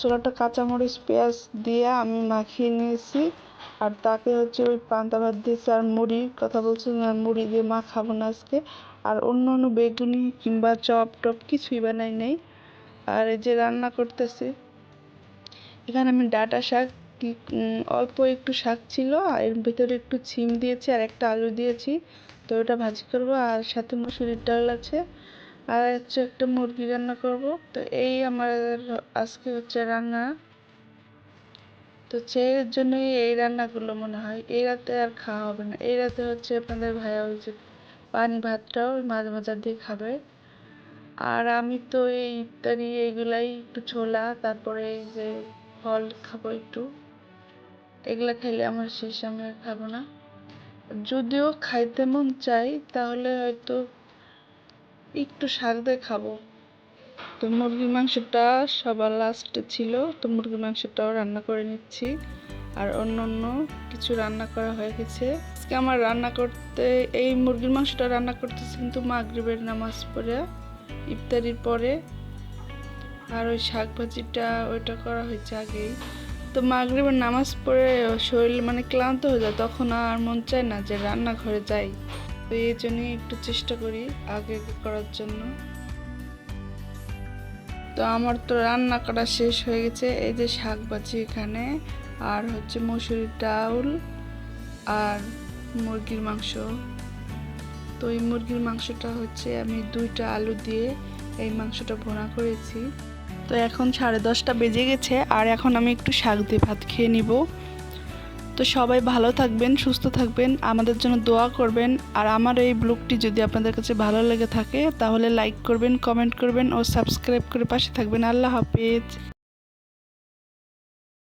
ছোলাটা কাঁচামরিচ, পেঁয়াজ দিয়ে আমি মাখিয়ে নিয়েছি। আর তাকে হচ্ছে ওই পান্তা ভাত দিয়েছি আর মুড়ি, কথা বলছিলাম আর মুড়ি দিয়ে মাখাবো না আজকে। আর অন্য অন্য বেগুনি কিংবা চপ টপ কিছুই বানাই নেই। আর এই যে রান্না করতেছি, এখানে আমি ডাটা শাক, কি অল্প একটু শাক ছিল, আর এর ভিতরে একটু ছিম দিয়েছি আর একটা আলু দিয়েছি। তো ওটা ভাজি করব, আর সাথে মুসুরির ডাল আছে। আর হচ্ছে একটা মুরগি রান্না করব। তো এই আমার আজকে হচ্ছে রান্না। তো সেই জন্যই এই রান্নাগুলো মনে হয়। এই রাতে আর খাওয়া হবে না। এই রাতে হচ্ছে আপনাদের ভাইয়া ওই যে পানি ভাতটাও ওই মাঝে মাঝে দিয়ে খাবে। আর আমি তো এই ইত্যাদি এইগুলাই একটু ছোলা, তারপরে এই যে ফল খাব একটু। এগুলা খাইলে আমার শেষ, আমি আর খাব না। যদিও খাইতে মন চাই, তাহলে হয়তো একটু শাক দিয়ে খাব। তো মুরগির মাংসটা সবার লাস্টে ছিল, তো মুরগির মাংসটাও রান্না করে নিচ্ছি। আর অন্য অন্য কিছু রান্না করা হয়ে গেছে। আজকে আমার রান্না করতে, এই মুরগির মাংসটা রান্না করতেছি কিন্তু মাগরিবের নামাজ পড়ে, ইফতারির পরে। আর ওই শাক ভাজিটা ওইটা করা হয়েছে আগেই। তো মাগরিবের নামাজ পড়ে শরীর মানে ক্লান্ত হয়ে যায়, তখন আর মন চায় না যে রান্নাঘরে যাই। তো এই জন্যই একটু চেষ্টা করি আগে আগে করার জন্য। তো আমার তো রান্না করা শেষ হয়ে গেছে। এই যে শাক ভাজি এখানে, আর হচ্ছে মসুরির ডাউল আর মুরগির মাংস। তো এই মুরগির মাংসটা হচ্ছে আমি দুইটা আলু দিয়ে এই মাংসটা ভোনা করেছি। তো এখন সাড়ে দশটা বেজে গেছে, আর এখন আমি একটু শাক দিয়ে ভাত খেয়ে নিব। তো সবাই ভালো থাকবেন, সুস্থ থাকবেন, আমাদের জন্য দোয়া করবেন। আর আমার এই ব্লগটি যদি আপনাদের কাছে ভালো লেগে থাকে, তাহলে লাইক করবেন কমেন্ট করবেন ও সাবস্ক্রাইব করে পাশে থাকবেন। আল্লাহ হাফেজ।